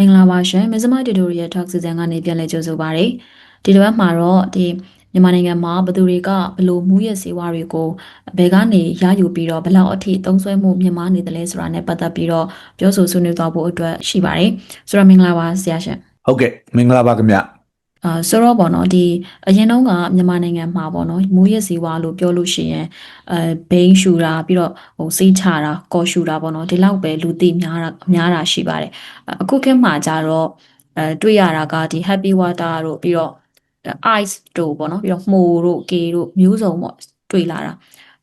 မင်္ဂလာပါရှင်မဇ္ဈိမတူတိုရီယယ် talk season ကနေပြန်လည်ကြိုဆိုပါရစေဒီတစ်ပတ်မှာတော့ဒီမြန်မာနိုင်ငံမှာဘယ်သူတွေကဘယ်လိုမူရစေဝါတွေကိုဘယ်ကနေရယူပြီးတော့ဘယ်လောက်အထိသုံးစွဲမှုမြင့်မားနေတယ်လဲဆိုတာနဲ့ပတ်သက်ပြီးတော့ပြောဆိုဆွေးနွေးသွားဖို့အတွက်ရှိပါတယ်ဆိုတော့မင်္ဂလာပါဆရာရှင်ဟုတ်ကဲ့မင်္ဂလာပါခင်ဗျ အာဆိုတော့ပေါ့နော်ဒီအရင်တုန်းကမြန်မာနိုင်ငံမှာပေါ့နော်မူရစေဝါလို့ပြောလို့ရှိရင်အဲဘိန်းရှူတာပြီးတော့ဟိုစိတ်ချတာကော်ရှူတာပေါ့နော်ဒီလောက်ပဲလူသိများတာများတာရှိပါတယ်အခုခေတ်မှာကြတော့အဲတွေ့ရတာကဒီ happy water တို့ပြီးတော့ ice တို့ပေါ့နော်ပြီးတော့မှုတို့ကေတို့မျိုးစုံပေါ့တွေ့လာတာ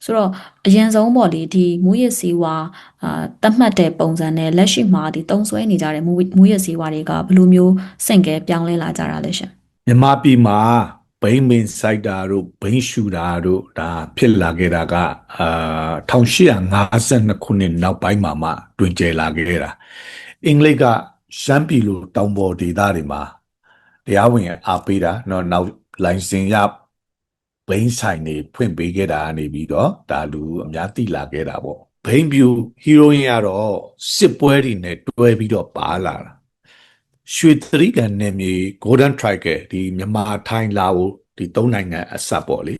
ဆိုတော့အရင်ဆုံးပေါ့လေဒီမူရစေဝါအာတတ်မှတ်တဲ့ပုံစံနဲ့လက်ရှိမှာဒီတုံးဆွဲနေကြတဲ့မူမူရစေဝါတွေကဘယ်လိုမျိုးစင့်ကဲပြောင်းလဲလာကြတာလဲရှင် မြန်မာပြည်မှာဘိန်းမင်စိုက်တာတို့ဘိန်းရှူတာတို့ဒါဖြစ်လာခဲ့တာကအာ1852ခုနှစ်နောက်ပိုင်းမှာမှတွင်ကျယ်လာခဲ့တာအင်္ဂလိပ်ကရှမ်းပြည်လိုတောင်ပေါ်ဒေသတွေမှာတရားဝင်အားပေးတာเนาะနောက်လိုင်စင်ရဘိန်းဆိုင်တွေဖွင့်ပေးခဲ့တာကနေပြီးတော့ဒါလူအများသိလာခဲ့တာပေါ့ဘိန်းပြူဟီရိုအင်ကတော့စစ်ပွဲတွေနဲ့တွဲပြီးတော့ပါလာတာ ရွှေသတိကန်နယ်မြေ Golden Triangle ဒီမြန်မာထိုင်းလာအိုဒီသုံးနိုင်ငံအစပ်ပေါ့လေ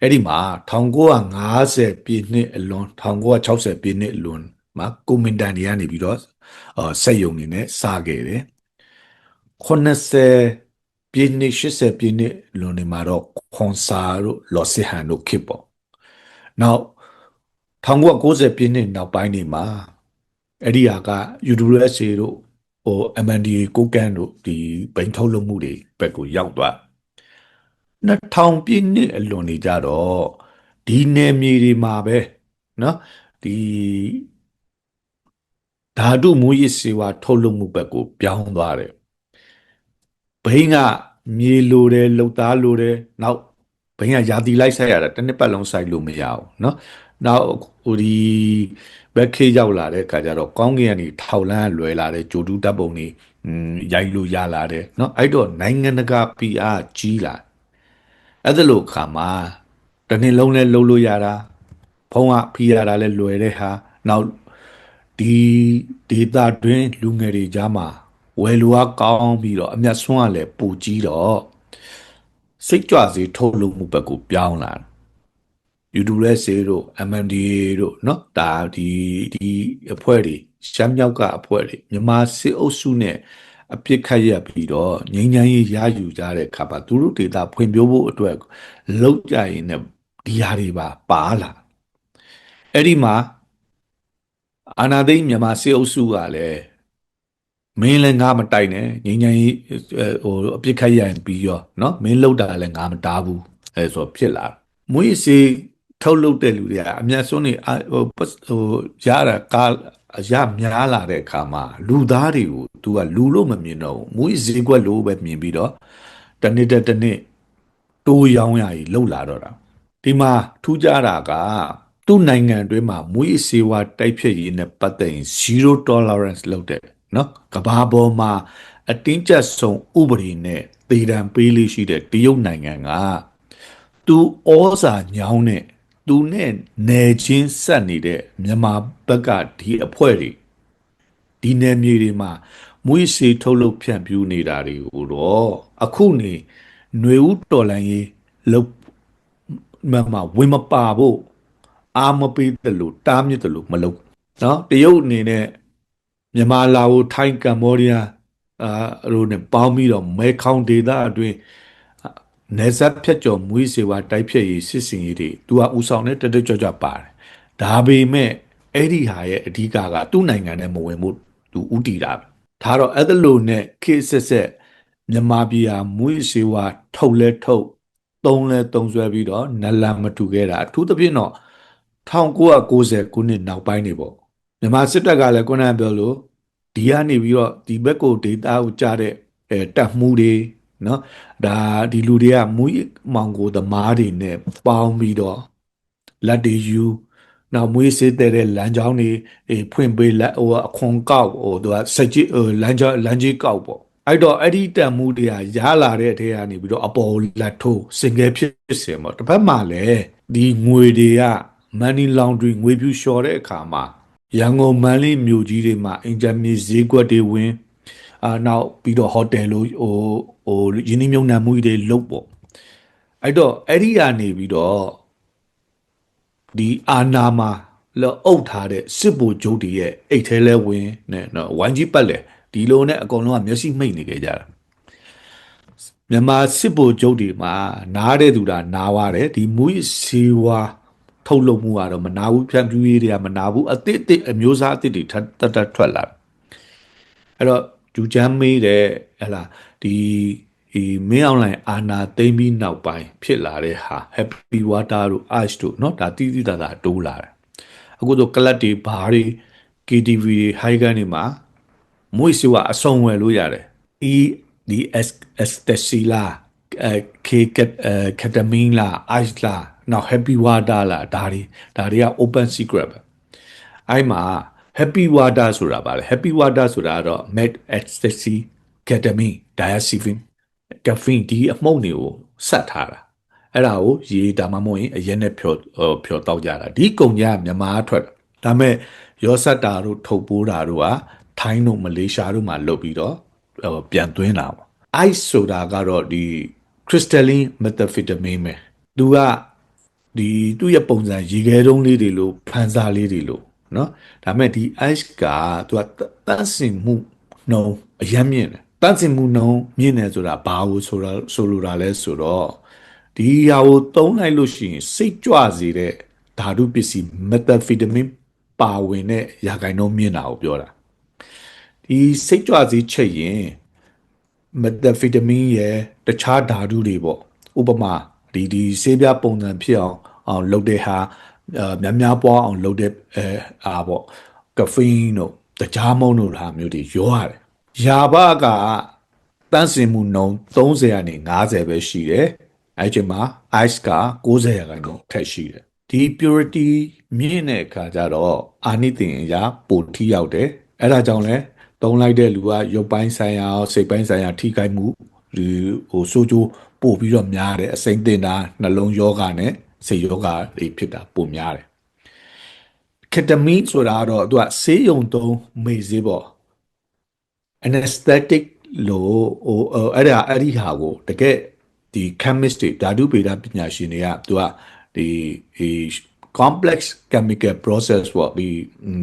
အဲ့ဒီမှာ1950ပြည့်နှစ်အလွန်1960ပြည့်နှစ်အလွန်မှာကွန်မင်တန်တွေကနေပြီးတော့အာစက်ယုံနေနဲ့စခဲ့တယ်80ပြည့်နှစ်80ပြည့်နှစ်လွန်နေမှာတော့ခွန်စာတို့လော်စစ်ဟန်တို့ခစ်ပေါ့နောက်1990ပြည့်နှစ်နောက်ပိုင်းနေမှာအဲ့ဒီဟာက UWSA တို့ ဟို MNDA ကိုကန်တို့ဒီဘိန်းထုတ်လုပ်မှုတွေဘက်ကိုရောက်သွား2000ပြည့်နှစ်အလွန်နေကြတော့ဒီနယ်မြေတွေမှာပဲเนาะဒီဓာတုမူရစ်စေဝါထုတ်လုပ်မှုဘက်ကိုပြောင်းသွားတယ်ဘိန်းကမြေလိုတယ်လှုပ်သားလိုတယ်နောက်ဘိန်းကယာတီလိုက်ဆိုင်ရတာတစ်နှစ်ပတ်လုံးဆိုင်လို့မရဘူးเนาะ နောက်ဟိုဒီဘက်ခေးရောက်လာတဲ့အခါကျတော့ကောင်းကင်ကနေထောက်လန်းလွယ်လာတဲ့ဂျိုတူးတပ်ပုံတွေอืมရိုက်လို့ရလာတယ်เนาะအဲ့တော့နိုင်ငံတကာ PR ကြီးလာအဲ့ဒါလို့ခါမှာတစ်နှစ်လုံးလဲလှုပ်လို့ရတာဖုံးကဖီးရတာလဲလွယ်တဲ့ဟာနောက်ဒီဒေတာတွင်းလူငယ်တွေကြားမှာဝယ်လူအားကောင်းပြီးတော့အမျက်ဆွမ်းကလည်းပူကြီးတော့စိတ်ကြွစေထုတ်လုပ်မှုဘက်ကိုပြောင်းလာတယ် UWSA တို့ MNDA တို့เนาะဒါဒီဒီအဖွဲ့တွေရှမ်းမြောက်ကအဖွဲ့တွေမြန်မာစစ်အုပ်စုနဲ့အပြစ်ခတ်ရပြီးတော့ငြိမ်းချမ်းရေးရယူကြတဲ့အခါမှာသူတို့ဒေတာဖွံ့ဖြိုးဖို့အတွက်လောက်ကြရင်လည်းဒီဟာတွေပါပါလာအဲ့ဒီမှာအာနာသိန်းမြန်မာစစ်အုပ်စုကလည်းမင်းလည်းငါမတိုက်နဲ့ငြိမ်းချမ်းရေးဟိုအပြစ်ခတ်ရရင်ပြီးရောเนาะမင်းလောက်တာလည်းငါမတားဘူးအဲဆိုဖြစ်လာမွေးစီ ထုတ်လုပ်တဲ့လူတွေကအမျက်စွန်းနေဟိုဟိုရတာကားရများလာတဲ့အခါမှာလူသားတွေကို तू ကလူလို့မမြင်တော့ဘူးမူဈေးကွက်လို့ပဲမြင်ပြီးတော့တနေ့တစ်တနေ့တိုးရောင်းရည်လှုပ်လာတော့တာဒီမှာထူးခြားတာကသူ့နိုင်ငံအတွင်းမှာမူရေးစေဝါတိုက်ဖြတ်ရေးနဲ့ပတ်သက်ရင်0 tolerance လုပ်တယ်နော်ကဘာပေါ်မှာအတင်းကျပ်ဆုံးဥပဒေနဲ့တည်တံပေးလေးရှိတဲ့တရုတ်နိုင်ငံကသူဩစာညောင်းတဲ့ သူနဲ့နယ်ချင်းဆက်နေတဲ့မြန်မာဘက်ကဒီအဖွဲ့တွေဒီနယ်မြေတွေမှာမွေးစေထုတ်လုပ်ဖြန့်ဖြူးနေတာတွေကိုတော့အခုနေຫນွေဦးတော်လန်ရေးလုတ်မမဝင်မပါဖို့အာမပေးတယ်လို့တားမြစ်တယ်လို့မလုပ်เนาะတရုတ်အနေနဲ့မြန်မာလာအိုထိုင်းကမ္ဘောဒီးယားအာတို့နဲ့ပေါင်းပြီးတော့မဲခေါင်ဒေသအတွင်း နေဆက်ဖြတ်ကျော်မွေးစေဝါတိုက်ဖြတ်ရေးစစ်စင်ရေးတွေသူကဥဆောင်တဲ့တက်တက်ကြွကြွပါတယ်ဒါပေမဲ့အဲ့ဒီဟာရဲ့အဓိကကသူ့နိုင်ငံနဲ့မဝင်မှုသူဥတီတာဒါတော့အဲ့ဒါလို့နဲ့ခေတ်ဆက်ဆက်မြန်မာပြည်ဟာမွေးစေဝါထုတ်လဲထုတ်သုံးလဲသုံးဆွဲပြီးတော့နလန်မတူခဲ့တာအထူးသဖြင့်တော့1990ခုနှစ်နောက်ပိုင်းနေပေါ့မြန်မာစစ်တပ်ကလည်းခုနကပြောလို့ဒီကနေပြီးတော့ဒီဘက်ကိုဒေတာကိုကြားတဲ့အဲတပ်မှုတွေ နော်ဒါဒီလူတွေကမူမောင်ကိုသမားတွေနဲ့ပေါင်းပြီးတော့လက်တွေယူနောက်မွေးစေးတဲ့လမ်းကြောင်းတွေအေးဖွင့်ပေးလက်ဟိုအခွန်ကောက်ဟိုသူကစက်ကြီးဟိုလမ်းကြောင်းလမ်းကြီးကောက်ပေါ့အဲ့တော့အဲ့ဒီတန်မှုတွေကရလာတဲ့ထဲကနေပြီးတော့အပေါ်လက်ထိုးစင်ကဲဖြစ်စင်ပေါ့တစ်ဖက်မှာလည်းဒီငွေတွေက money laundry ငွေဖြူလျှော်တဲ့အခါမှာရန်ကုန်မန္တလေးမြို့ကြီးတွေမှာအင်ဂျင်နီဈေးကွက်တွေဝင်အာနောက်ပြီးတော့ဟိုတယ်လို့ဟို ဟိုယင်းနှမြုံနှံမှုတွေလုပ်ပေါ့အဲ့တော့အဲ့ဒီကနေပြီးတော့ဒီအာနာမှာလောအုပ်ထားတဲ့စစ်ဘိုလ်ချုပ်တွေရဲ့အိတ်ထဲလဲဝင်နဲ့နော်ဝိုင်းကြီးပတ်လေဒီလိုနဲ့အကုန်လုံးကမျက်စိမှိတ်နေကြကြတာမြန်မာစစ်ဘိုလ်ချုပ်တွေမှာနားတဲ့သူတာနားပါတယ်ဒီမူစီဝါထုတ်လုပ်မှုကတော့မနာဘူးဖြန့်ဖြူးရေးတွေကမနာဘူးအသစ်အသစ်အမျိုးသားအသစ်တွေထပ်တက်တက်ထွက်လာတယ်အဲ့တော့ဂျူချမ်းမေးတဲ့ဟလာ ဒီဒီမင်းအောင်လိုင်းအာနာသိမ့်ပြီးနောက်ပိုင်းဖြစ်လာတဲ့ဟာ happy water တို့ ice တို့เนาะဒါတီးတီးတာတာတိုးလာတယ်အခုတော့ကလတ်တွေဘာတွေ KTV တွေ high gun တွေမှာမွေးစီကအစုံဝယ်လို့ရတယ် E D S S တစီလာအဲ K ကကက်တမင်းလာ ice လာနောက် happy water လာဒါတွေဒါတွေက open secret ပဲအဲ့မှာ happy water ဆိုတာပါလေ happy water ဆိုတာကတော့ met ecstasy ketamine diazepam caffeine ဒီအမှုန့်တွေကိုဆက်ထားတာအဲ့ဒါကိုရေဒါမှမဟုတ်ရင်အရင်နဲ့ဖြောဖြောတောက်ကြတာဒီကုံကြီးကမြန်မာထွက်ဒါပေမဲ့ရောစက်တာတို့ထုတ်ပိုးတာတို့ကထိုင်းတို့မလေးရှားတို့မှာလုပ်ပြီးတော့ပြန်သွင်းတာပေါ့ ice ဆိုတာကတော့ဒီ crystalline methamphetamine ပဲသူကဒီသူ့ရဲ့ပုံစံရေခဲတုံးလေးတွေလို့ဖန်စားလေးတွေလို့เนาะဒါပေမဲ့ဒီ ice ကသူကတန့်စင်မှုနှုံအယမ်းမြင့်တယ် တန့်စင်မှုနှုံမြင့်တယ်ဆိုတာဘာလို့ဆိုတာဆိုလိုတာလဲဆိုတော့ဒီဟာကိုသုံးလိုက်လို့ရှိရင်စိတ်ကြွစေတဲ့ဓာတုပစ္စည်း methamphetamine ပါဝင်တဲ့ရာဂိုင်နှုန်းမြင့်တာကိုပြောတာဒီစိတ်ကြွစေချက်ရင် methamphetamine ရဲ့တခြားဓာတုတွေပေါ့ဥပမာဒီဒီဆေးပြပုံစံဖြစ်အောင်အောင်လုပ်တဲ့ဟာအဲများများပွားအောင်လုပ်တဲ့အဲအားပေါ့ကဖိန်းတို့တကြားမုံတို့ဟာမျိုးတွေရောရတယ် ယာဘကတန်းစင်မှုနှုံ30ကနေ50ပဲရှိတယ်အဲ့ချိန်မှာ ice က90ရာခိုင်နှုန်းထက်ရှိတယ်ဒီ purity မြင့်တဲ့အခါကျတော့အာနိသင်အရာပိုထိရောက်တယ်အဲ့ဒါကြောင့်လဲတုံးလိုက်တဲ့လူကရုပ်ပိုင်းဆိုင်ရာစိတ်ပိုင်းဆိုင်ရာထိခိုက်မှုဒီဟိုစိုးကျိုးပို့ပြီးတော့များတယ်အစိမ့်တင်တာနှလုံးယောဂနဲ့စိတ်ယောဂတွေဖြစ်တာပိုများတယ်ကက်တမင်းဆိုတာတော့သူကဆေးရုံသုံးမေ့စေးပေါ့ anesthetic လို့ဟိုအဲ့ဒါအဲ့ဒီဟာကိုတကယ်ဒီ chemist တွေဓာတုဗေဒပညာရှင်တွေကသူကဒီဒီ complex chemical process ပေါ့ဒီ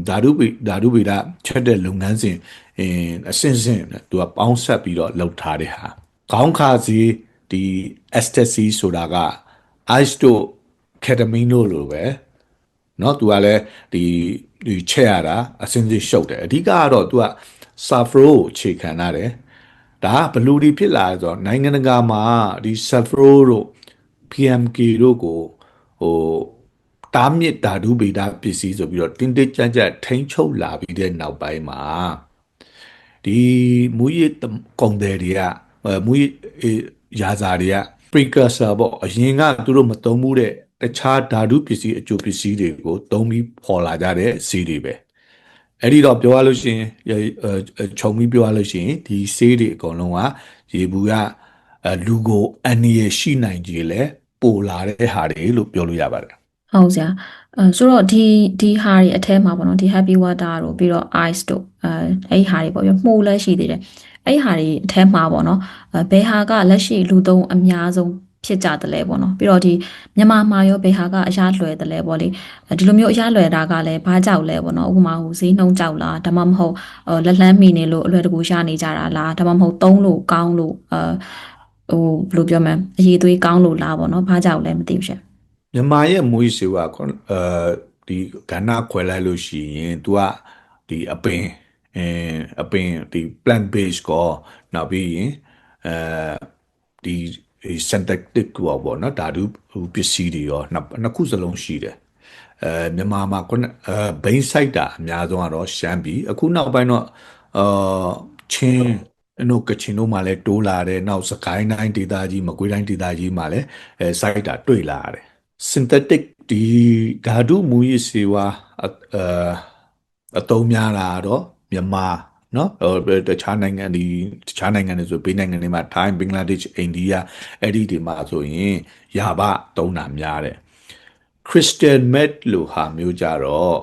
ဓာတုဗေဓာတုဗေဒချက်တဲ့လုပ်ငန်းစဉ်အင်းအစင်စင်သူကပေါင်းဆက်ပြီးတော့လုပ်ထားတဲ့ဟာခေါင်းခါစီဒီ ecstasy ဆိုတာက ice တို့ ketamine တို့လိုပဲเนาะသူကလည်းဒီဒီချက်ရတာအစင်စစ်ရှုပ်တယ်အဓိကကတော့ तू က safro ကိုခြေခံရတယ်ဒါကဘလူဒီဖြစ်လာဆိုတော့နိုင်ငံတကာမှာဒီ safro တို့ PMK တို့ကိုဟိုတားမြစ်ဓာတုဗေဒပစ္စည်းဆိုပြီးတော့တင်းတင်းကြပ်ကြပ်ထိန်းချုပ်လာပြီးတဲ့နောက်ပိုင်းမှာဒီမူရစ်ကုံတယ်တွေကမူရစ်ရာဇာတွေက precursor ပေါ့အရင်ကသူတို့မသုံးမှုတဲ့တခြားဓာတုပစ္စည်းအကျိုးပစ္စည်းတွေကိုသုံးပြီးပေါ်လာကြတဲ့ဈေးတွေပဲ အဲ့ဒီတော့ပြောရလို့ရှိရင်ခြုံပြီးပြောရလို့ရှိရင်ဒီဈေးတွေအကုန်လုံးကရေဘူးကလူကိုအန်ရရှိနိုင်ကြလေပိုလာတဲ့ဟာတွေလို့ပြောလို့ရပါတယ်ဟုတ်ဆရာအဲဆိုတော့ဒီဒီဟာတွေအထဲမှာပေါ့နော်ဒီ happy water တို့ပြီးတော့ ice တို့အဲအဲ့ဒီဟာတွေပေါ့ပြမှုလည်းရှိသေးတယ်အဲ့ဒီဟာတွေအထဲမှာပေါ့နော်ဘယ်ဟာကလက်ရှိလူသုံးအများဆုံး ဖြစ်ကြတယ်လဲပေါ့နော်ပြီးတော့ဒီမြန်မာမှာရောဘယ်ဟာကအရာလွယ်တယ်လဲပေါ့လေဒီလိုမျိုးအရာလွယ်တာကလည်းဘာကြောက်လဲပေါ့နော်ဥပမာဟိုဈေးနှုန်းကြောက်လားဒါမှမဟုတ်လက်လန်းမိနေလို့အလွယ်တကူရနေကြတာလားဒါမှမဟုတ်သုံးလို့ကောင်းလို့အဲဟိုဘယ်လိုပြောမလဲအရေးသွေးကောင်းလို့လားပေါ့နော်ဘာကြောက်လဲမသိဘူးရှင်မြန်မာရဲ့မွေးစေဝါအဲဒီကဏ္ဍခွဲလိုက်လို့ရှိရင် तू ကဒီအပင်အဲအပင်ဒီ plant based ကိုနောက်ပြီးရင်အဲဒီ synthetic ကိုပေါ့နော်ဓာတုပစ္စည်းတွေရောနှစ်ခုစလုံးရှိတယ်အဲမြန်မာမှာခုနအဲဘိန်းဆိုင်တာအများဆုံးကတော့ရှမ်းပြည်အခုနောက်ပိုင်းတော့အာချင်းတို့ကချင်တို့မှလည်းတိုးလာတယ်နောက်စကိုင်းတိုင်းဒေသကြီးမကွေးတိုင်းဒေသကြီးမှာလည်းအဲစိုက်တာတွေ့လာရတယ် synthetic ဒီဓာတုမူရစ်စေဝါအအတုံးများလာတော့မြန်မာ နော်တခြားနိုင်ငံဒီတခြားနိုင်ငံတွေဆိုပေးနိုင်ငံတွေမှာ Thai Bangladesh India အဲ့ဒီတွေမှာဆိုရင်ယာဘသုံးတာများတယ် Crystal Meth လို့ဟာမျိုးကြတော့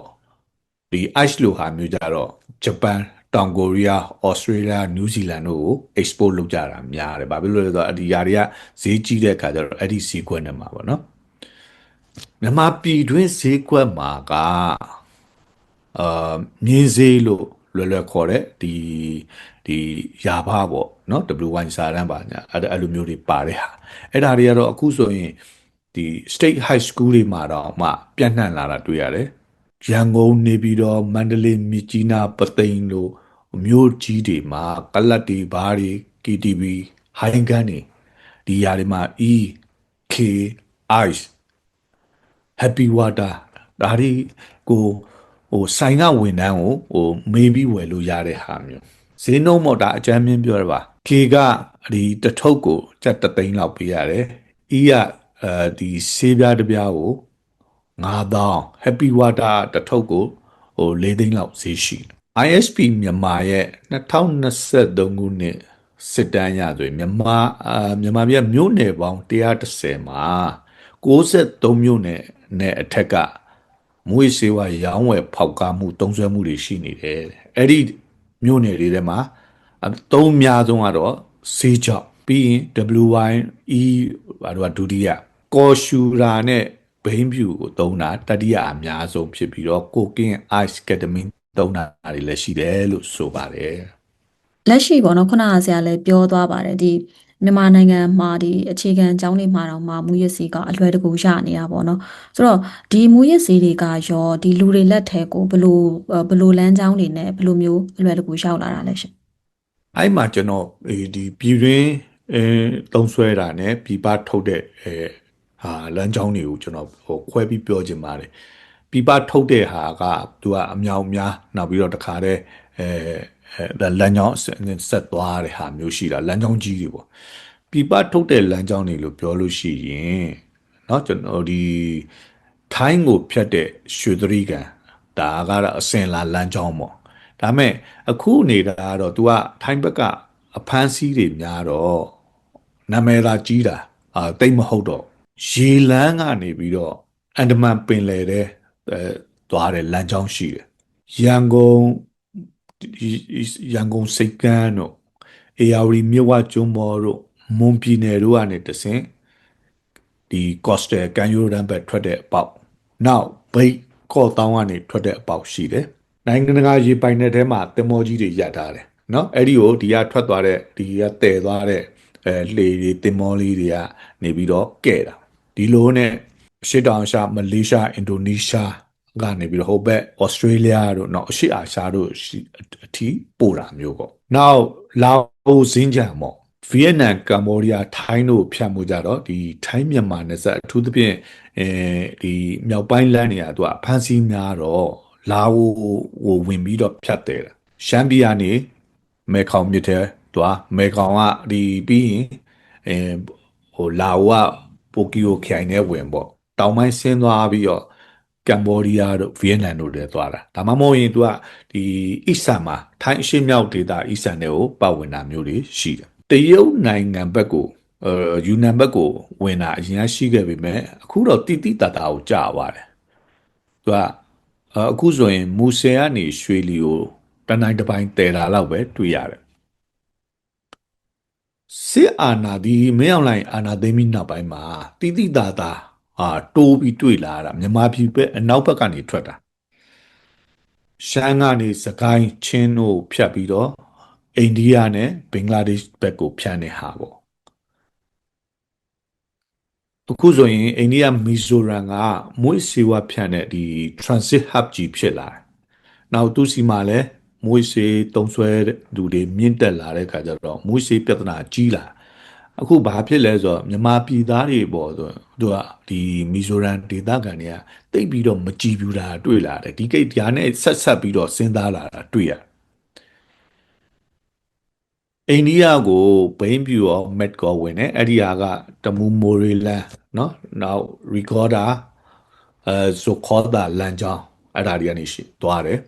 ဒီ Ice လို့ဟာမျိုးကြတော့ဂျပန်တောင်ကိုရီးယားဩစတြေးလျနယူးဇီလန်တို့ကို export လုပ်ကြတာများတယ်။ဘာဖြစ်လို့လဲဆိုတော့ဒီຢာတွေကဈေးကြီးတဲ့အခါကျတော့အဲ့ဒီဈေးကွက်နဲ့မှာပေါ့နော်။မြန်မာပြည်တွင်းဈေးကွက်မှာကအာမြင်းဈေးလို့ လွယ်လွယ်ခေါ်တဲ့ဒီဒီယာဘပေါ့နော် WY စာတန်းပါညာအဲ့ဒါအဲ့လိုမျိုးတွေပါတဲ့ဟာအဲ့ဒါတွေကတော့အခုဆိုရင်ဒီ state high school တွေမှာတော့မှပြန့်နှံ့လာတာတွေ့ရတယ်ရန်ကုန်နေပြီးတော့မန္တလေးမြစ်ကြီးနားပသိမ်လို့မြို့ကြီးတွေမှာကလတ်တွေဘားတွေ KTV ဟိုင်းကန်တွေဒီຢာတွေမှာ E K ice happy water ဒါဒီကို ဟိုဆိုင်ကဝန်ထမ်းကိုဟိုမေးပြီးဝယ်လို့ရတဲ့ဟာမျိုးဈေးနှုန်းမော်တာအကြမ်းမြင့်ပြောရပါ K ကဒီတထုပ်ကိုကြက်တသိန်းလောက်ပေးရတယ် E ကအဲဒီဆေးပြားတစ်ပြားကို9000 happy water တထုပ်ကိုဟို၄သိန်းလောက်ဈေးရှိတယ် ISP မြန်မာရဲ့2023ခုနှစ်စစ်တမ်းရဆိုရင်မြန်မာအာမြန်မာပြည်ကမြို့နယ်ပေါင်း130မှာ63မြို့နယ်နဲ့အထက်က မွေးစေဝါရောင်းဝယ်ဖောက်ကားမှုတုံးဆွဲမှုတွေရှိနေတယ်အဲ့ဒီမြို့နယ်တွေထဲမှာအသုံးအများဆုံးကတော့စေးကြောက်ပြီးရင် WYE ဘာလို့ကဒုတိယကော်ရှူရာနဲ့ဘိန်းဖြူကိုသုံးတာတတိယအများဆုံးဖြစ်ပြီးတော့ကိုကင်း ice ketamine သုံးတာတွေလည်းရှိတယ်လို့ဆိုပါတယ်လက်ရှိပေါ့နော်ခုနကဆရာလည်းပြောသွားပါတယ်ဒီ မြန်မာနိုင်ငံမှာဒီအခြေခံအကြောင်းတွေမှာတော့မှမူရစီကအလွယ်တကူရနေတာပေါ့နော်ဆိုတော့ဒီမူရစီတွေကရောဒီလူတွေလက်ထဲကိုဘလို့ဘလို့လမ်းကြောင်းတွေနဲ့ဘလို့မျိုးအလွယ်တကူရောက်လာတာလဲရှင်အဲ့မှာကျွန်တော်ဒီဒီပြည်တွင်းအဲသုံးဆွဲတာနဲ့ပြည်ပထုတ်တဲ့အဲဟာလမ်းကြောင်းတွေကိုကျွန်တော်ဟိုခွဲပြီးပြောချင်ပါတယ်ပြည်ပထုတ်တဲ့ဟာကသူကအမြောက်များနောက်ပြီးတော့တခါတည်းအဲ အဲလမ်းကြောင်းဆက်သွားတဲ့ဟာမျိုးရှိတာလမ်းကြောင်းကြီးတွေပေါ့ပြည်ပထုတ်တဲ့လမ်းကြောင်းတွေလို့ပြောလို့ရှိရင်เนาะကျွန်တော်ဒီထိုင်းကိုဖြတ်တဲ့ရွှေသရီကန်ဒါကတော့အစင်လာလမ်းကြောင်းပေါ့ဒါမဲ့အခုနေတာကတော့ तू ကထိုင်းဘက်ကအဖမ်းဆီးတွေများတော့နာမည်သာကြီးတာအာတိတ်မဟုတ်တော့ရေလန်းကနေပြီးတော့အန်ဒမန်ပင်လယ်တဲ့အဲသွားတဲ့လမ်းကြောင်းရှိတယ်ရန်ကုန် ရန်ကုန်စိတ်ကန်းတို့အေယာဝတီမြဝကျွန်းမော်တို့မွန်ပြည်နယ်တို့ကနေတဆင့်ဒီ coastal ကန်ယူရန်ဘက်ထွက်တဲ့အပေါက်နောက်ဘိတ်ကော့တောင်းကနေထွက်တဲ့အပေါက်ရှိတယ်နိုင်ငံတကာရေပိုင်နယ်ထဲမှာတင်မောကြီးတွေရထားတယ်နော်အဲ့ဒီကိုဒီကထွက်သွားတဲ့ဒီကတည်သွားတဲ့အဲလေတွေတင်မောလေးတွေကနေပြီးတော့ကဲ့တာဒီလိုနဲ့ရှစ်တောင်ရှာမလေးရှားအင်ဒိုနီးရှား ကနေပြီးတော့ဟိုဘက်ဩစတြေးလျတို့နောက်အရှေ့အာရှတို့အထိပို့တာမျိုးပေါ့နောက်လာအိုဇင်းကြံပေါ့ဗီယက်နမ်ကမ္ဘောဒီးယားထိုင်းတို့ဖြတ်မှုကြတော့ဒီထိုင်းမြန်မာနယ်စပ်အထူးသဖြင့်အဲဒီမြောက်ပိုင်းလမ်းတွေကသူကဖမ်းဆီးများတော့လာအိုကိုဝင်ပြီးတော့ဖြတ်တယ်ရှမ်းပြည်ကနေမဲခေါင်မြစ်ထဲသွားမဲခေါင်ကဒီပြီးရင်အဲဟိုလာအိုကပိုကီယိုခိုင်နဲ့ဝင်ပေါ့တောင်ပိုင်းဆင်းသွားပြီးတော့ ကမ်ဘောဒီးယားတို့ဗီယက်နမ်တို့လည်းသွားတာဒါမှမဟုတ်ရင် तू ကဒီအီဆန်မှာထိုင်းအရှေ့မြောက်ဒေသအီဆန်တွေကိုပတ်ဝင်တာမျိုးတွေရှိတယ်တရုတ်နိုင်ငံဘက်ကိုအဲယူနန်ဘက်ကိုဝင်တာအရင်ကရှိခဲ့ပေမဲ့အခုတော့တိတိတတ်တာကိုကြာသွားတယ်သူကအခုဆိုရင်မူဆယ်ကနေရွှေလီကိုတနိုင်တစ်ပိုင်းတည်တာလောက်ပဲတွေ့ရတယ်စစ်အာဏာဒီမင်းအောင်လိုင်အာဏာသိမ်းပြီးနောက်ပိုင်းမှာတိတိတတ်တာ အာတိုးပြီးတွေ့လာတာမြန်မာပြည်ပဲအနောက်ဘက်ကနေထွက်တာရှမ်းကနေစကိုင်းချင်းတို့ဖြတ်ပြီးတော့အိန္ဒိယနဲ့ဘင်္ဂလားဒေ့ရှ်ဘက်ကိုဖြတ်နေဟာပေါ့အခုဆိုရင်အိန္ဒိယမီဇိုရမ်ကမွေးစေဝါဖြတ်တဲ့ဒီ transit hub ကြီးဖြစ်လာတယ်။နောက်သူစီမှာလည်းမွေးစေတုံးဆွဲလူတွေမြင့်တက်လာတဲ့ခါကျတော့မွေးစေပြဿနာကြီးလာ အခုဘာဖြစ်လဲဆိုတော့မြန်မာပြည်သားတွေပေါ့ဆိုသူကဒီမီဇိုရမ်ဒေသခံတွေကတိတ်ပြီးတော့မကြည်ပြူတာတွေ့လာတယ်ဒီကိတ်တရားနဲ့ဆက်ဆက်ပြီးတော့စဉ်းစားလာတာတွေ့ရတယ်အိန္ဒိယကိုဘိန်းပြူရောမက်ကောဝင်တယ်အဲ့ဒီဟာကတမူမိုရီလန်เนาะနောက်ရီကော်ဒါအဲဇိုခေါ်ဒါလန်ချောင်းအဲ့ဒါတွေကနေရှိသွားတယ်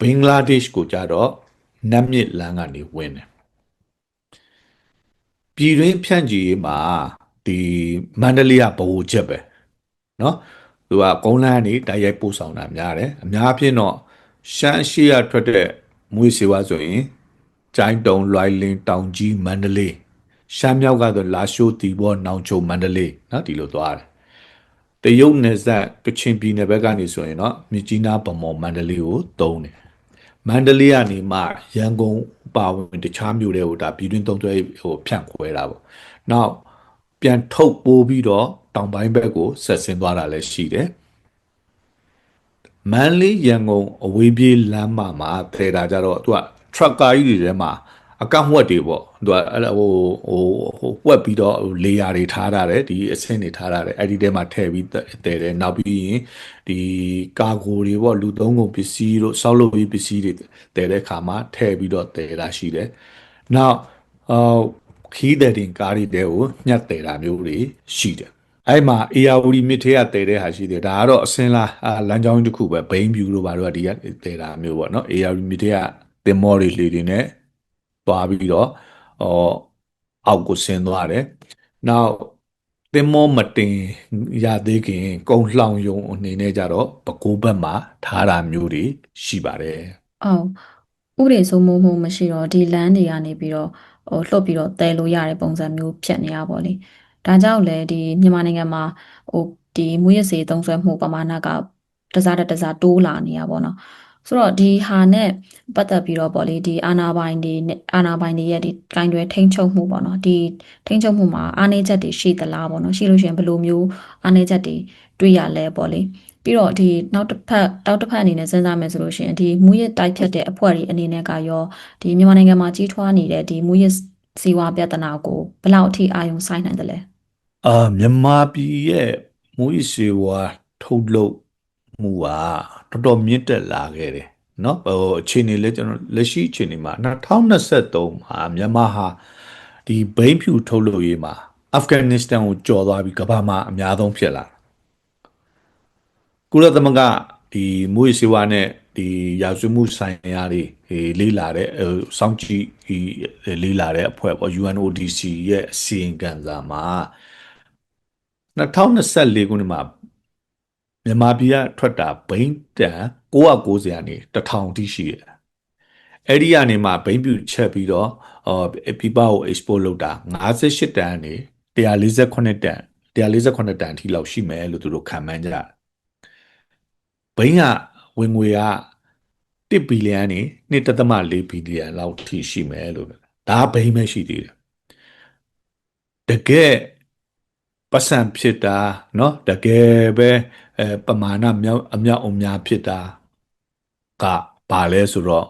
ဘင်္ဂလားဒေ့ရှ်ကိုကြတော့နတ်မြစ်လမ်းကနေဝင်တယ် ပြည်တွင်းဖြန့်ချီရေးမှာဒီမန္တလေးကဗဟိုချက်ပဲเนาะသူကကုန်းလန်းနေတိုက်ရိုက်ပို့ဆောင်တာများတယ်အများဖြင့်တော့ရှမ်းအရှိရထွက်တဲ့ မွေးစေဝါဆိုရင်ကျိုင်းတုံလွိုင်လင်းတောင်ကြီးမန္တလေးရှမ်းမြောက်ကတော့လာရှိုးတီဘောနောင်ချုံမန္တလေးเนาะဒီလိုသွားတယ်တရုတ်နယ်စပ်ကချင်ပြည်နယ်ဘက်ကနေဆိုရင်เนาะမြကြီးနားဗမော်မန္တလေးကိုတုံးတယ် မန္တလေးကနေမှရန်ကုန်ပါဝင်တခြားမြို့တွေကိုဒါပြည်တွင်းသုံးသွဲဟိုဖြန့်ခွဲတာပေါ့နောက်ပြန်ထုတ်ပိုးပြီးတော့တောင်ပိုင်းဘက်ကိုဆက်ဆင်းသွားတာလည်းရှိတယ်မန်လေးရန်ကုန်အဝေးပြေးလမ်းမမှာထဲတာကြတော့သူက truck ကားကြီးတွေထဲမှာ အကန့်ဝက်တွေပေါ့သူကအဲ့ဟိုဟိုဟိုဝက်ပြီးတော့လေယာတွေထားထားတယ်ဒီအဆင့်တွေထားထားတယ်အဲ့ဒီထဲမှာထည့်ပြီးတဲတယ်နောက်ပြီးရင်ဒီကာဂိုတွေပေါ့လူသုံးကုန်ပစ္စည်းတို့စောက်လုပ်ပြီးပစ္စည်းတွေတဲတဲ့ခါမှာထည့်ပြီးတော့တဲတာရှိတယ်နောက်အော်ခီးတဲ့တင်ကားတွေတဲကိုညှက်တဲတာမျိုးတွေရှိတယ်အဲ့မှာ ARD မြစ်ထဲကတဲတဲ့ဟာရှိတယ်ဒါကတော့အစင်းလားလမ်းကြောင်းတစ်ခုပဲဘိန်းဖြူတို့ဘာတို့ကဒီကတဲတာမျိုးပေါ့နော် ARD မြစ်ထဲကတင်မောတွေလေတွေနဲ့ သွားပြီးတော့ဟောအောက်ကိုဆင်းသွားတယ်နောက်တင်မောမတင်ရသေးခင်ကုံလှောင်ယုံအနေနဲ့ကြတော့ပကိုးဘက်မှာထားတာမျိုးတွေရှိပါတယ်အော်ဥရေစိုးမိုးမှုမရှိတော့ဒီလမ်းတွေကနေပြီးတော့ဟိုလှုပ်ပြီးတော့တဲလို့ရတဲ့ပုံစံမျိုးဖြစ်နေရပါလေဒါကြောင့်လည်းဒီမြန်မာနိုင်ငံမှာဟိုဒီမူရစေသုံးဆွဲမှုပမာဏကတစားတစ်တစားတိုးလာနေရပါတော့ ဆိုတော့ဒီဟာနဲ့ပတ်သက်ပြီးတော့ပေါ့လေဒီအာနာပိုင်တွေနဲ့အာနာပိုင်တွေရဲ့ဒီကင်တွေထိန်းချုပ်မှုပေါ့နော်ဒီထိန်းချုပ်မှုမှာအားနည်းချက်တွေရှိသလားပေါ့နော်ရှိလို့ရှိရင်ဘယ်လိုမျိုးအားနည်းချက်တွေတွေ့ရလဲပေါ့လေပြီးတော့ဒီနောက်တစ်ဖက်တောက်တစ်ဖက်အနေနဲ့စဉ်းစားမယ်ဆိုလို့ရှိရင်ဒီမူရတိုက်ဖြတ်တဲ့အဖွဲ့တွေအနေနဲ့ကရောဒီမြန်မာနိုင်ငံမှာကြီးထွားနေတဲ့ဒီမူရစီဝါပြဿနာကိုဘယ်လောက်အထိအာရုံစိုက်နိုင်တယ်လဲအာမြန်မာပြည်ရဲ့မူ၏စေဝါထုတ်လုပ် မှုကတော်တော်မြင့်တက်လာခဲ့တယ်เนาะဟိုအခြေအနေလဲကျွန်တော်လက်ရှိအခြေအနေမှာ2023မှာမြန်မာဟာဒီဘိန်းဖြူထုတ်လုပ်ရေးမှာအာဖဂန်နစ္စတန်ကိုကျော်သွားပြီးကမ္ဘာမှာအများဆုံးဖြစ်လာကုလသမဂ္ဂဒီမူ၏စေဝါနဲ့ဒီရာဇဝတ်မှုဆိုင်ရာတွေလေးလာတဲ့စောင့်ကြည့်လေးလာတဲ့အဖွဲ့ပေါ့ UNODC ရဲ့အစီရင်ခံစာမှာ2024ခုနှစ်မှာ မြန်မာပြည်ကထွက်တာဘိန်းတန်990ရာနေ1000တိရှိတယ်။အဲ့ဒီကနေမှဘိန်းပြူချက်ပြီးတော့အော်ပြပကို export လုပ်တာ58တန်နေ148တန်148တန်အထိလောက်ရှိမယ်လို့သူတို့ခံမှန်းကြတယ်။ဘိန်းကဝင်ငွေက1ဘီလီယံနေ1.4ဘီလီယံလောက်ထိရှိမယ်လို့ဒါဘိန်းပဲရှိသေးတယ်။တကယ် ပတ်စံဖြစ်တာเนาะတကယ်ပဲအဲပမာဏမြောက်အမြောက်အများဖြစ်တာကဘာလဲဆိုတော့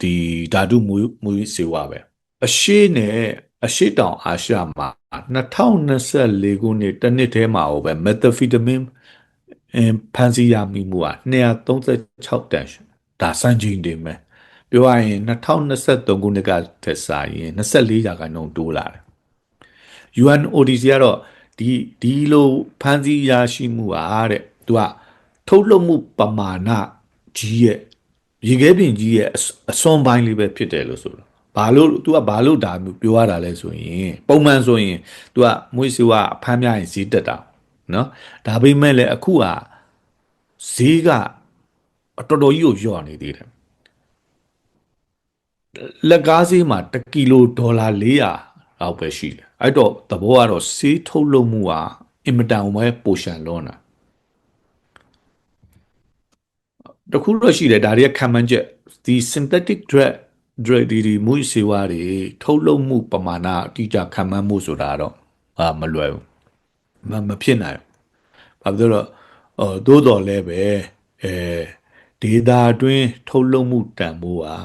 ဒီဓာတုမူမူစေဝါပဲအရှိနဲ့အရှိတောင်အာရှမှာ2024ခုနှစ်တစ်နှစ်ထဲမှာဟိုပဲ methamphetamine အင်ဖန်စီရမိမှုဟာ236တန်ဒါစံချိန်တင်ပဲပြောရရင်2023ခုနှစ်ကထက်စာရင်24ရာခိုင်နှုန်းတိုးလာတယ် UNODC ကတော့ ဒီဒီလိုဖန်စီရရှိမှုဟာတဲ့သူကထုတ်လုပ်မှုပမာဏကြီးရဲ့ရေခဲပြင်ကြီးရဲ့အစွန်ပိုင်းလေးပဲဖြစ်တယ်လို့ဆိုတော့ဘာလို့ तू ကဘာလို့ဒါမျိုးပြောရတာလဲဆိုရင်ပုံမှန်ဆိုရင် तू ကမွေးစီဝအဖမ်းပြရင်ဈေးတက်တာနော်ဒါပေမဲ့လည်းအခုကဈေးကတော်တော်ကြီးကိုလျော့နေသေးတယ်လက်ကားဈေးမှာ1ကီလိုဒေါ်လာ400လောက်ပဲရှိတယ် အဲ့တော့သဘောကတော့ဆေးထုတ်လုပ်မှုဟာအင်မတန်ပဲပိုရှန်လွန်းတာတခုတော့ရှိတယ်ဒါတွေကခံမှန်းချက်ဒီ synthetic drug drug ဒီဒီမူစေဝါတွေထုတ်လုပ်မှုပမာဏအတိအကျခံမှန်းမှုဆိုတာတော့အာမလွယ်ဘူးမမဖြစ်နိုင်ဘူးဘာဖြစ်လို့တော့ဟိုသို့တော်လည်းပဲအဲဒေတာအတွင်းထုတ်လုပ်မှုတန်ဖိုးဟာ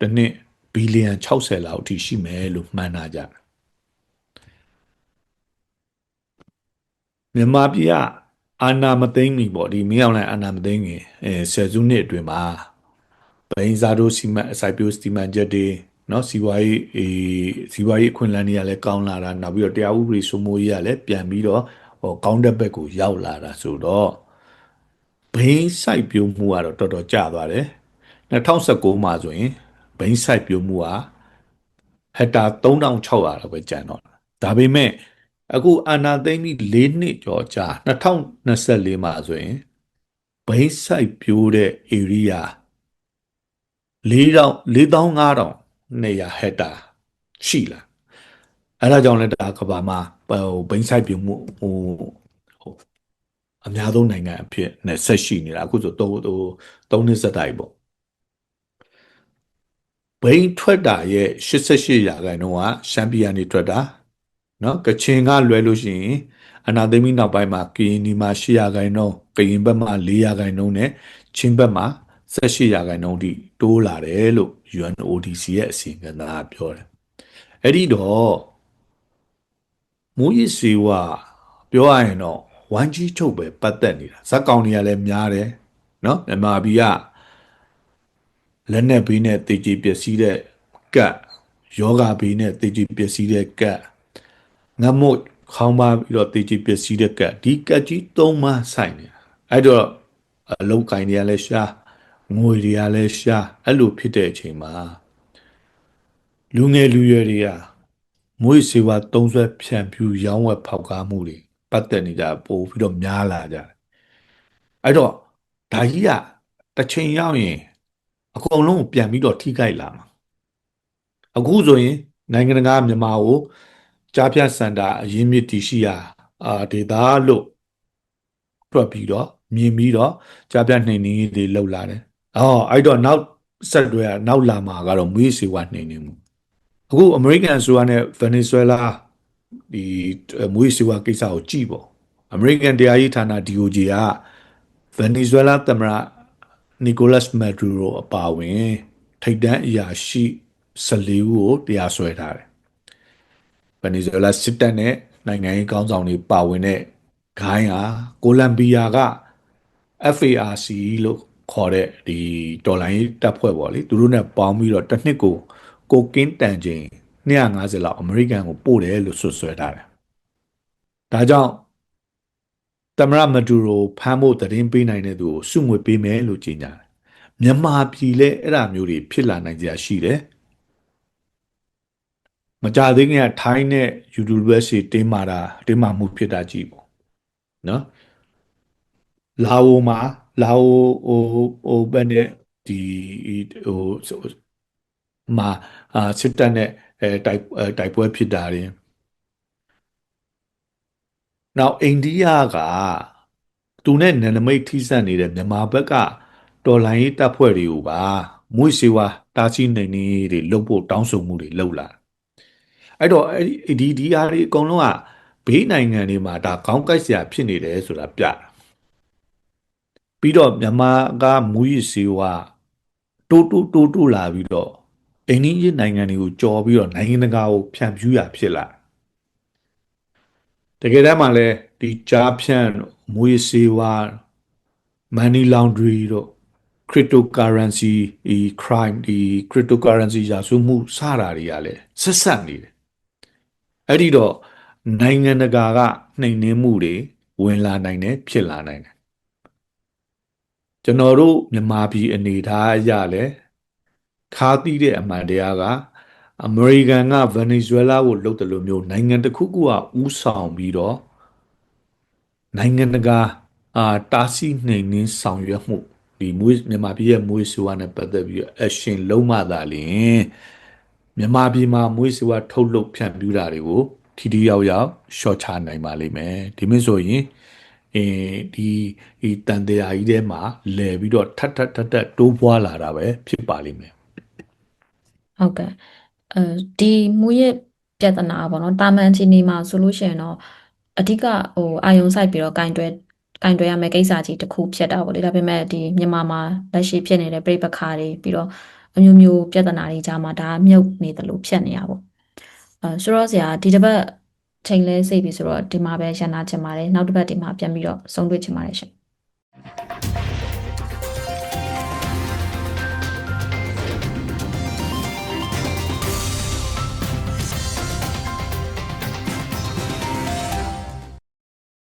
တစ်နှစ်ဘီလီယံ60လောက်အထိရှိမယ်လို့မှန်းထားကြတယ် မြန်မာပြည်ကအာဏာမသိမ်းမီပေါ့ဒီမင်းအောင်လှိုင်အာဏာမသိမ်းခင်အဲဆယ်စုနှစ်အတွင်းမှာဗိန်းစားတို့စီမံအစိုက်ပျိုးစီမံချက်တွေနော်စီဝါရေးအေစီဝါရေးအခွင့်အလမ်းတွေကလည်းကောင်းလာတာနောက်ပြီးတော့တရားဥပဒေစိုးမိုးရေးကလည်းပြန်ပြီးတော့ဟောကောင်းတဲ့ဘက်ကိုရောက်လာတာဆိုတော့ဘိန်းစိုက်ပျိုးမှုကတော့တော်တော်ကျသွားတယ်2019မှာဆိုရင်ဘိန်းစိုက်ပျိုးမှုကဟက်တာ3600လောက်ပဲကျန်တော့တာဒါပေမဲ့ အခုအာနာသိမ့်ပြီး၄နှစ်ကျော်ကြာ2024မှာဆိုရင်ဘိန်းဆိုင်ပြိုးတဲ့ area 4000 4500နေရဟက်တာရှိလာအဲ့ဒါကြောင့်လည်းဒါကဘာမှာဟိုဘိန်းဆိုင်ပြုံမှုဟိုဟိုအများဆုံးနိုင်ငံအဖြစ်နဲ့ဆက်ရှိနေတာအခုဆိုတော့ဟို3နှစ်ဆက်တိုက်ပေါ့ဘိန်းထွက်တာရဲ့88ရာခိုင်နှုန်းကရှမ်းပြည်ကနေထွက်တာ နော်ကချင်ကလွယ်လို့ရှိရင်အနာသိမ့်ပြီးနောက်ပိုင်းမှာကရင်ဒီမှာ၈ရာခိုင်နှုန်းကရင်ဘက်မှာ၄ရာခိုင်နှုန်းနဲ့ချင်းဘက်မှာ၁၈ရာခိုင်နှုန်းထိတိုးလာတယ်လို့ UNODC ရဲ့အစီရင်ခံစာပြောတယ်။အဲ့ဒီတော့မူရစ်စီဝါပြောရရင်တော့ဝမ်ကြီးချုပ်ပဲပတ်သက်နေတာဇက်ကောင်တွေကလည်းများတယ်နော်မြန်မာပြည်ကလက်နဲ့ဘေးနဲ့တေကြီးပျက်စီးတဲ့ကတ်ယောဂါဘေးနဲ့တေကြီးပျက်စီးတဲ့ကတ် ငတ်မုတ်ခေါင်းပါပြီးတော့တေကြီးပျက်စီးတဲ့ကတ်ဒီကတ်ကြီးသုံးမှဆိုင်နေတာအဲ့တော့အလုတ်ကင်တွေကလည်းရှားငွေတွေကလည်းရှားအဲ့လိုဖြစ်တဲ့အချိန်မှာလူငယ်လူရွယ်တွေကမွေးစေဝါသုံးဆွဲဖြန့်ဖြူရောင်းဝယ်ဖောက်ကားမှုတွေပတ်သက်နေကြပို့ပြီးတော့များလာကြတယ်အဲ့တော့ဒါကြီးကတစ်ချိန်ရောက်ရင်အကုန်လုံးကိုပြန်ပြီးတော့ထိခိုက်လာမှာအခုဆိုရင်နိုင်ငံတကာမြန်မာကို ကြားဖြတ်စင်တာအရင်းမြစ်တည်ရှိရာအာဒေတာလို့တွက်ပြီးတော့မြင်ပြီးတော့ကြားဖြတ်နှိမ်နင်းရေးတွေလှုပ်လာတယ်။အော်အဲ့တော့နောက်ဆက်တွဲနောက်လာမှာကတော့မွေးစေဝါနှိမ်နင်းမှုအခုအမေရိကန်ဆိုရနဲ့ဗင်နီဇွဲလားဒီမွေးစေဝါကိစ္စကိုကြည့်ပေါ့အမေရိကန်တရားရေးဌာန DOJ ကဗင်နီဇွဲလားသမ္မတနီကိုလတ်မက်ဒူရိုအပါအဝင် ထိပ်တန်းအရာရှိ14ဦးကိုတရားစွဲထားတယ်။ ဗင်နီဇွဲလားစစ်တပ်နဲ့နိုင်ငံရေးခေါင်းဆောင်တွေပါဝင်တဲ့ဂိုင်းဟာကိုလံဘီယာက FARC လို့ခေါ်တဲ့ဒီတော်လိုင်းတပ်ဖွဲ့ပေါ့လေသူတို့ ਨੇ ပေါင်းပြီးတော့တစ်နှစ်ကိုကိုကင်းတန်ချိန်250လောက်အမေရိကန်ကိုပို့တယ်လို့ဆွဆွဲထားတယ်။ဒါကြောင့်သမရမဒူရိုဖမ်းဖို့သတင်းပေးနိုင်တဲ့သူကိုစုငွေပေးမယ်လို့ကြေညာတယ်။မြန်မာပြည်လည်းအဲ့ဒါမျိုးတွေဖြစ်လာနိုင်ကြရှိတယ်။ မကြသေးခင်ကထိုင်းနဲ့ UWSA တင်းမာတာတင်းမာမှုဖြစ်တာကြည့်ပေါ့။နော်။လာအိုမှာလာအိုဟိုဟိုဘက်နဲ့ဒီဟိုမှာအာစစ်တပ်နဲ့အဲတိုက်တိုက်ပွဲဖြစ်တာတွေနောက်အိန္ဒိယကသူနဲ့နန္ဒမိတ်ထိစပ်နေတဲ့မြန်မာဘက်ကတော်လိုင်းရေးတပ်ဖွဲ့တွေကိုပါမွေးစေဝါတာချီနေနေတွေလှုပ်ဖို့တောင်းဆိုမှုတွေလှုပ်လာ အဲ့တော့အဲ့ဒီဒီအားတွေအကုန်လုံးကဘေးနိုင်ငံတွေမှာဒါခေါင်းကိုက်စရာဖြစ်နေတယ်ဆိုတာပြတာပြီးတော့မြန်မာကမူရစ်စေဝါတိုးတိုးတိုးတိုးလာပြီးတော့အိန္ဒိယနိုင်ငံတွေကိုကြော်ပြီးတော့နိုင်ငံတကာကိုဖြန့်ဖြူးရဖြစ်လာတကယ်တမ်းမှာလဲဒီကြားဖြန့်မွေးစေဝါ money laundry တို့ cryptocurrency ဒီ crime ဒီ cryptocurrency ရာဇဝမှုစတာတွေကလည်းဆက်ဆက်နေတယ် အဲ့ဒီတော့နိုင်ငံတကာကနှိမ်နင်းမှုတွေဝင်လာနိုင်တယ်ဖြစ်လာနိုင်တယ်ကျွန်တော်တို့မြန်မာပြည်အနေထားအရလဲခါသီးတဲ့အမှန်တရားကအမေရိကန်ကဗင်နီဇွဲလားကိုလှုပ်တယ်လို့မျိုးနိုင်ငံတစ်ခုခုကဥဆောင်ပြီးတော့နိုင်ငံတကာအာတာစီနှိမ်နှင်းဆောင်ရွက်မှုဒီမွေးမြန်မာပြည်ရဲ့မွေးစွာနဲ့ပတ်သက်ပြီး action လုံးမသာလျင် မြန်မာပြည်မှာမွေးစွာထုတ်လုပ်ဖြန့်ပြူတာတွေကိုထိထိရောက်ရောက်ရှော့ချနိုင်ပါလိမ့်မယ်ဒီမျိုးဆိုရင်အင်းဒီဒီတန်တရားကြီးထဲမှာလဲပြီးတော့ထပ်ထပ်ထပ်ထပ်တိုးပွားလာတာပဲဖြစ်ပါလိမ့်မယ်ဟုတ်ကဲ့အဲဒီမူရဲ့ပြဿနာပေါ့နော်တာမန်အခြေအနေမှာဆိုလို့ရှိရင်တော့အဓိကဟိုအာယုံဆိုင်ပြီးတော့ကင်တွဲကင်တွဲရမယ့်ကိစ္စကြီးတစ်ခုဖြစ်တာပေါ့လေဒါပေမဲ့ဒီမြန်မာမှာလက်ရှိဖြစ်နေတဲ့ပြိပခါတွေပြီးတော့ အမျိုးမျိုးပြဿနာတွေကြားမှာဒါမြုပ်နေတယ်လို့ဖြစ်နေရပေါ့အဲဆိုတော့ဆရာဒီတစ်ပတ်ချိန်လဲစိတ်ပြီဆိုတော့ဒီမှာပဲရန်နာချင်ပါတယ်နောက်တစ်ပတ်ဒီမှာပြန်ပြီးတော့ဆုံးတွေ့ချင်ပါတယ်ရှင်